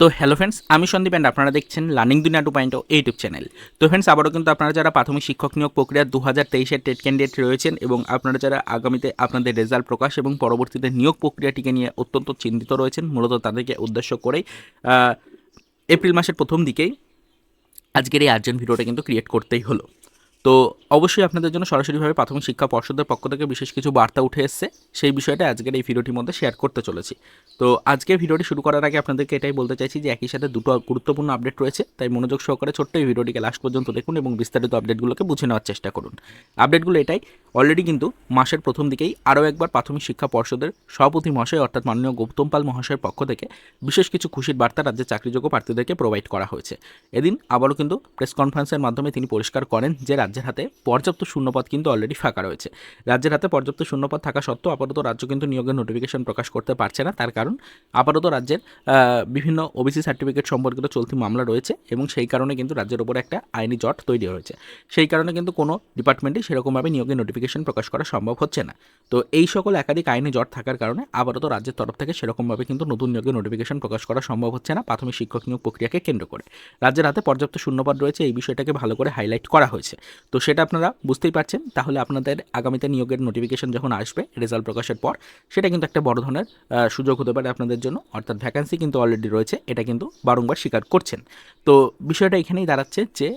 তো hello friends আমি Sandeep and আপনারা দেখছেন learning Duniya two point YouTube channel তো ফ্রেন্ডস আবারও কিন্তু আপনারা যারা প্রাথমিক শিক্ষক নিয়োগ প্রক্রিয়া দু হাজার তেইশের টেট ক্যান্ডিডেট রয়েছেন এবং আপনারা যারা আগামীতে আপনাদের রেজাল্ট প্রকাশ এবং পরবর্তীতে নিয়োগ প্রক্রিয়াটিকে নিয়ে অত্যন্ত চিন্তিত রয়েছেন, মূলত তাদেরকে উদ্দেশ্য করেই এপ্রিল মাসের প্রথম দিকেই আজকের এই আর্জেন্ট ভিডিওটা কিন্তু ক্রিয়েট করতেই হলো। তো অবশ্যই আপনাদের জন্য সরাসরিভাবে প্রাথমিক শিক্ষা পর্ষদের পক্ষ থেকে বিশেষ কিছু বার্তা উঠে এসছে। সেই বিষয়টা আজকের এই ভিডিওটির মধ্যে শেয়ার করতে চলেছি। তো আজকের ভিডিওটি শুরু করার আগে আপনাদেরকে এটাই বলতে চাইছি যে একই সাথে দুটো গুরুত্বপূর্ণ আপডেট রয়েছে, তাই মনোযোগ সহকারে ছোট্ট এই ভিডিওটিকে লাস্ট পর্যন্ত দেখুন এবং বিস্তারিত আপডেটগুলোকে বুঝে নেওয়ার চেষ্টা করুন। আপডেটগুলো এটাই অলরেডি কিন্তু মাসের প্রথম দিকেই আরও একবার প্রাথমিক শিক্ষা পর্ষদের সভাপতি মহাশয় অর্থাৎ মাননীয় গৌতম পাল মহাশয়ের পক্ষ থেকে বিশেষ কিছু খুশির বার্তা রাজ্যের চাকরিযোগ্য প্রার্থীদেরকে প্রোভাইড করা হয়েছে। এদিন আবারও কিন্তু প্রেস কনফারেন্সের মাধ্যমে তিনি পরিষ্কার করেন যে রাজ্যের হাতে পর্যাপ্ত শূন্যপদ কিন্তু অলরেডি ফাঁকা রয়েছে। রাজ্যের হাতে পর্যাপ্ত শূন্যপদ থাকা সত্ত্বেও আপাতত রাজ্য কিন্তু নিয়োগের নোটিফিকেশন প্রকাশ করতে পারছে না। তার কারণ, আপাতত রাজ্যের বিভিন্ন ওবিসি সার্টিফিকেট সম্পর্কিত চলতি মামলা রয়েছে এবং সেই কারণে কিন্তু রাজ্যের ওপর একটা আইনি জট তৈরি হয়েছে। সেই কারণে কিন্তু কোনো ডিপার্টমেন্টে সেরকমভাবে নিয়োগের নোটিফিকেশন প্রকাশ করা সম্ভব হচ্ছে না। তো এই সকল একাধিক আইনি জট থাকার কারণে আপাতত রাজ্যের তরফ থেকে সেরকমভাবে কিন্তু নতুন নিয়োগের নোটিফিকেশন প্রকাশ করা সম্ভব হচ্ছে না প্রাথমিক শিক্ষক নিয়োগ প্রক্রিয়াকে কেন্দ্র করে। রাজ্যের হাতে পর্যাপ্ত শূন্যপদ রয়েছে, এই বিষয়টাকে ভালো করে হাইলাইট করা হয়েছে। তো সেটা আপনারা বুঝতেই পারছেন। তাহলে আপনাদের আগামীতে নিয়োগের নোটিফিকেশন যখন আসবে রেজাল্ট প্রকাশের পর, সেটা কিন্তু একটা বড় ধরনের সুযোগ হতে পারে আপনাদের জন্য। অর্থাৎ ভ্যাকান্সি কিন্তু অলরেডি রয়েছে, এটা কিন্তু বারংবার স্বীকার করছেন। তো বিষয়টা এখানেই দাঁড়াচ্ছে যে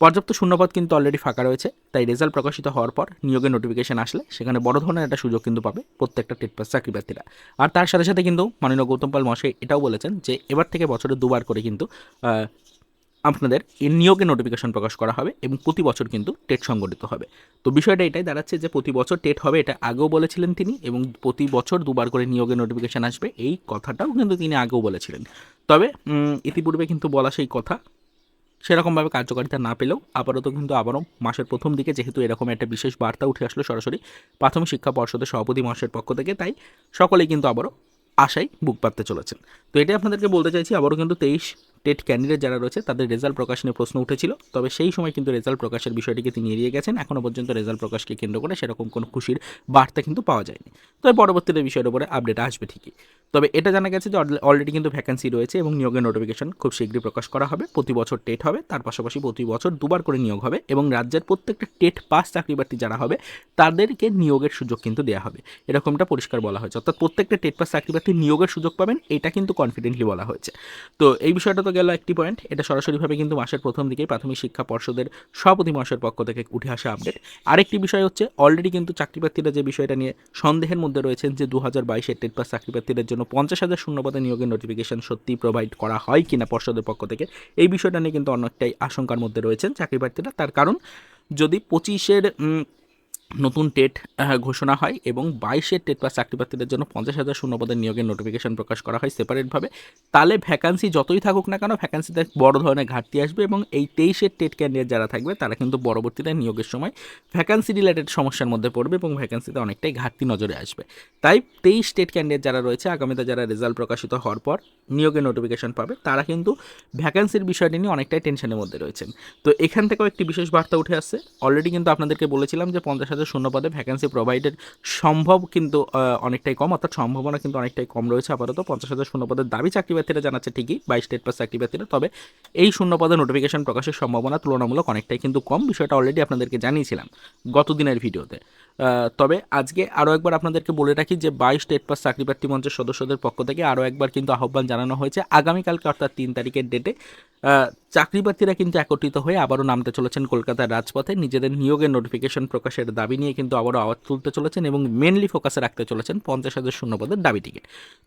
পর্যাপ্ত শূন্যপদ কিন্তু অলরেডি ফাঁকা রয়েছে, তাই রেজাল্ট প্রকাশিত হওয়ার পর নিয়োগের নোটিফিকেশন আসলে সেখানে বড় ধরনের একটা সুযোগ কিন্তু পাবে প্রত্যেকটা টেট পাস চাকরি প্রার্থীরা। আর তার সাথে সাথে কিন্তু মাননীয় গৌতম পাল মহাশয় এটাও বলেছেন যে এবার থেকে বছরে দুবার করে কিন্তু আপনাদের নিয়োগের নোটিফিকেশন প্রকাশ করা হবে এবং প্রতি বছর কিন্তু টেট সংগঠিত হবে। তো বিষয়টা এটাই দাঁড়াচ্ছে যে প্রতি বছর টেট হবে এটা আগেও বলেছিলেন তিনি এবং প্রতি বছর দুবার করে নিয়োগের নোটিফিকেশন আসবে, এই কথাটাও কিন্তু তিনি আগেও বলেছিলেন। তবে ইতিপূর্বে কিন্তু বলা সেই কথা সেরকমভাবে কার্যকারিতা না পেলেও আপাতত কিন্তু আবারও মাসের প্রথম দিকে যেহেতু এরকম একটা বিশেষ বার্তা উঠে আসলো সরাসরি প্রাথমিক শিক্ষা পর্ষদের সভাপতি মহাশয়ের পক্ষ থেকে, তাই সকলেই কিন্তু আবারও আশায় বুক পাততে চলেছেন। তো এটাই আপনাদেরকে বলতে চাইছি, আবারও কিন্তু তেইশ টেট ক্যান্ডিডেট যারা রয়েছে, তাদের রেজাল্ট প্রকাশ নিয়ে প্রশ্ন উঠেছিল। তবে সেই সময় কিন্তু রেজাল্ট প্রকাশের বিষয়টিকে তিনি এড়িয়ে গেছেন। এখনও পর্যন্ত রেজাল্ট প্রকাশকে কেন্দ্র করে সেরকম কোনো খুশির বার্তা কিন্তু পাওয়া যায়নি। তবে পরবর্তীতে বিষয়ের উপরে আপডেট আসবে ঠিকই। তবে এটা জানা গেছে যে অলরেডি কিন্তু ভ্যাকেন্সি রয়েছে এবং নিয়োগের নোটিফিকেশন খুব শীঘ্রই প্রকাশ করা হবে। প্রতি বছর টেট হবে, তার পাশাপাশি প্রতি বছর দুবার করে নিয়োগ হবে এবং রাজ্যের প্রত্যেকটা টেট পাস চাকরি প্রার্থী যারা হবে, তাদেরকে নিয়োগের সুযোগ কিন্তু দেওয়া হবে। এরকমটা পরিষ্কার বলা হয়েছে। অর্থাৎ প্রত্যেকটা টেট পাস চাকরি প্রার্থী নিয়োগের সুযোগ পাবেন, এটা কিন্তু কনফিডেন্টলি বলা হয়েছে। তো এই বিষয়টা গেল একটি পয়েন্ট এটা সরাসরিভাবে কিন্তু মাসের প্রথম দিকেই প্রাথমিক শিক্ষা পর্ষদের সভাপতি মহাশয়ের পক্ষ থেকে উঠে আসা আপডেট আরেকটি বিষয় হচ্ছে অলরেডি কিন্তু চাকরি প্রার্থীরা যে বিষয়টা নিয়ে সন্দেহের মধ্যে রয়েছেন যে দু হাজার বাইশের টেট পাস চাকরি প্রার্থীদের জন্য পঞ্চাশ হাজার শূন্যপদে নিয়োগের নোটিফিকেশন সত্যি প্রোভাইড করা হয় কিনা পর্ষদের পক্ষ থেকে, এই বিষয়টা নিয়ে কিন্তু অনেকটাই আশঙ্কার মধ্যে রয়েছেন চাকরি প্রার্থীরা তার কারণ, যদি পঁচিশের নতুন টেট ঘোষণা হয় এবং বাইশের টেট পাস চাকরি প্রার্থীদের জন্য পঞ্চাশ হাজার শূন্যপদের নিয়োগের নোটিফিকেশন প্রকাশ করা হয় সেপারেটভাবে তাহলে ভ্যাকান্সি যতই থাকুক না কেন ভ্যাকান্সিতে বড় ধরনের ঘাটতি আসবে এবং এই তেইশের টেট ক্যান্ডিডেট যারা থাকবে, তারা কিন্তু পরবর্তীতে নিয়োগের সময় ভ্যাকান্সি রিলেটেড সমস্যার মধ্যে পড়বে এবং ভ্যাকান্সিতে অনেকটাই ঘাটতি নজরে আসবে। তাই তেইশ টেট ক্যান্ডিডেট যারা রয়েছে, আগামীতে যারা রেজাল্ট প্রকাশিত হওয়ার পর নিয়োগের নোটিফিকেশন পাবে, তারা কিন্তু ভ্যাকান্সির বিষয়টি নিয়ে অনেকটাই টেনশনের মধ্যে রয়েছেন। তো এখান থেকেও একটি বিশেষ বার্তা উঠে আসছে। অলরেডি কিন্তু আপনাদেরকে বলেছিলাম যে পঞ্চাশ শূন্য পদে ভ্যাকান্সি প্রোভাইডেড সম্ভব কিন্তু অনেকটাই কম, অর্থাৎ সম্ভাবনা কিন্তু অনেকটাই কম রয়েছে আপাতত। পঞ্চাশ হাজার শূন্য পদের দাবি চাকরি প্রার্থীরা জানাচ্ছে ঠিকই, বাইশ স্টেট পাস চাকরি প্রার্থীরা। তবে এই শূন্য পদে নোটিফিকেশন প্রকাশের সম্ভাবনা তুলনামূলক অনেকটাই কিন্তু কম, বিষয়টা অলরেডি আপনাদেরকে জানিয়েছিলাম গত দিনের ভিডিওতে তবে আজকে আরও একবার আপনাদেরকে বলে রাখি যে বাইশ স্টেট পাস চাকরি প্রার্থী মঞ্চের সদস্যদের পক্ষ থেকে আরও একবার কিন্তু আহ্বান জানানো হয়েছে। আগামীকালকে অর্থাৎ তিন তারিখের ডেটে চাকরি প্রার্থীরা কিন্তু একত্রিত হয়ে আবারও নামতে চলেছেন কলকাতার রাজপথে। নিজেদের নিয়োগের নোটিফিকেশন প্রকাশের দাবি নিয়ে কিন্তু আবারও আওয়াজ তুলতে চলেছেন এবং মেনলি ফোকাসে রাখতে চলেছেন পঞ্চাশ হাজার শূন্যপদের দাবিটিকে।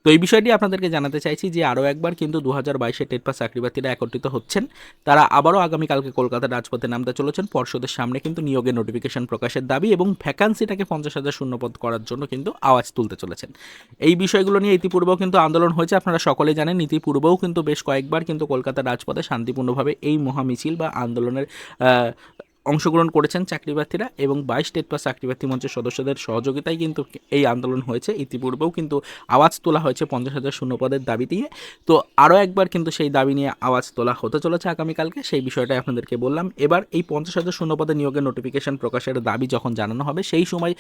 তো এই বিষয়টি আপনাদেরকে জানাতে চাইছি যে আরও একবার কিন্তু দু হাজার বাইশে টেট পাস চাকরি প্রার্থীরা একত্রিত হচ্ছেন। তারা আবারও আগামীকালকে কলকাতার রাজপথে নামতে চলেছেন। পর্ষদের সামনে কিন্তু নিয়োগের নোটিফিকেশন প্রকাশের দাবি এবং ভ্যাকান্সিটাকে পঞ্চাশ হাজার শূন্যপদ করার জন্য কিন্তু আওয়াজ তুলতে চলেছেন। এই বিষয়গুলো নিয়ে ইতিপূর্বেও কিন্তু আন্দোলন হয়েছে, আপনারা সকলে জানেন। ইতিপূর্বেও কিন্তু বেশ কয়েকবার কিন্তু কলকাতার রাজপথে শান্তিপূর্ণভাবে এই মহামিছিল বা আন্দোলনের অংশগ্রহণ করেছেন চাকরি প্রার্থীরা এবং বাইশ স্টেট পাস চাকরি প্রার্থী মঞ্চের সদস্যদের সহযোগিতায় কিন্তু এই আন্দোলন হয়েছে। ইতিপূর্বেও কিন্তু আওয়াজ তোলা হয়েছে পঞ্চাশ হাজার শূন্য পদের দাবি দিয়ে তো আরও একবার কিন্তু সেই দাবি নিয়ে আওয়াজ তোলা হতে চলেছে আগামীকালকে, সেই বিষয়টাই আপনাদেরকে বললাম। এবার এই পঞ্চাশ হাজার শূন্য পদে নিয়োগের নোটিফিকেশন প্রকাশের দাবি যখন জানানো হবে, সেই সময়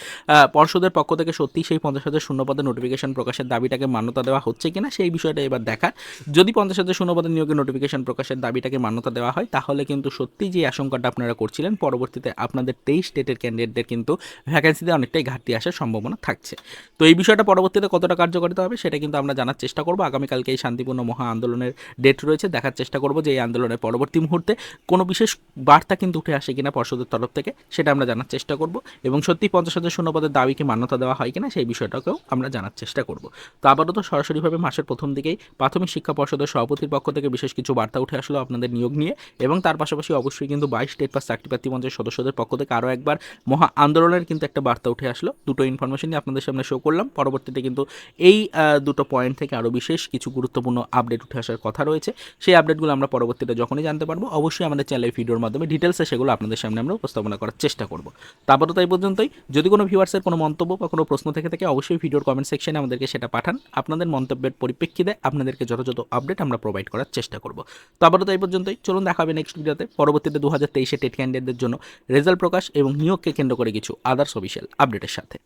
পর্ষদের পক্ষ থেকে সত্যি সেই পঞ্চাশ হাজার শূন্য পদে নোটিফিকেশন প্রকাশের দাবিটাকে মান্যতা দেওয়া হচ্ছে কিনা, সেই বিষয়টা এবার দেখার। যদি পঞ্চাশ হাজার শূন্য পদে নিয়োগের নোটিফিকেশন প্রকাশের দাবিটাকে মান্যতা দেওয়া হয়, তাহলে কিন্তু সত্যি যে আশঙ্কাটা আপনারা করছিলেন পরবর্তীতে আপনাদের তেইশ স্টেটের ক্যান্ডিডেটদের কিন্তু ভ্যাকেন্সিতে অনেকটাই ঘাটতি আসার সম্ভাবনা থাকছে। তো এই বিষয়টা পরবর্তীতে কতটা কার্যকারিতা হবে সেটা কিন্তু আমরা জানার চেষ্টা করব। আগামীকালকে এই শান্তিপূর্ণ মহা আন্দোলনের ডেট রয়েছে, দেখার চেষ্টা করব যে এই আন্দোলনের পরবর্তী মুহূর্তে কোনো বিশেষ বার্তা কিন্তু উঠে আসে কিনা পর্ষদের তরফ থেকে, সেটা আমরা জানার চেষ্টা করব। এবং সত্যি পঞ্চাশ হাজার শূন্যপদের দাবিকে মান্যতা দেওয়া হয় কিনা সেই বিষয়টাকেও আমরা জানার চেষ্টা করব। তো আপাতত সরাসরিভাবে মাসের প্রথম দিকেই প্রাথমিক শিক্ষা পর্ষদের সভাপতির পক্ষ থেকে বিশেষ কিছু বার্তা উঠে আসলো আপনাদের নিয়োগ নিয়ে এবং তার পাশাপাশি অবশ্যই কিন্তু বাইশ স্টেট পাস চাকরি প্রার্থী মঞ্চের সদস্যদের পক্ষ থেকে আরও একবার মহা আন্দোলনের কিন্তু একটা বার্তা উঠে আসলো। দুটো ইনফরমেশন নিয়ে আপনাদের সামনে শো করলাম। পরবর্তীতে কিন্তু এই দুটো পয়েন্ট থেকে আরও বিশেষ কিছু গুরুত্বপূর্ণ আপডেট উঠে আসার কথা রয়েছে। সেই আপডেটগুলো আমরা পরবর্তীতে যখনই জানতে পারব, অবশ্যই আমাদের চ্যানেলের ভিডিওর মাধ্যমে ডিটেলসে সেগুলো আপনাদের সামনে আমরা উপস্থাপনা করার চেষ্টা করব। তো তাই পর্যন্তই। যদি কোনো ভিউয়ার্সের কোনো মন্তব্য বা কোনো প্রশ্ন থেকে থাকে, অবশ্যই ভিডিওর কমেন্ট সেকশনে আমাদেরকে সেটা পাঠান। আপনাদের মন্তব্যের পরিপ্রেক্ষিতে আপনাদেরকে যথাযথ আপডেট আমরা প্রোভাইড করার চেষ্টা করব। তো আপাতত এই পর্যন্তই। চলুন, দেখা হবে নেক্সট ভিডিওতে পরবর্তীতে দু হাজার তেইশে টেট জন্য রেজাল্ট প্রকাশ এবং নিয়োগকে কেন্দ্র করে কিছু আদার্স অফিসিয়াল আপডেটের সাথে।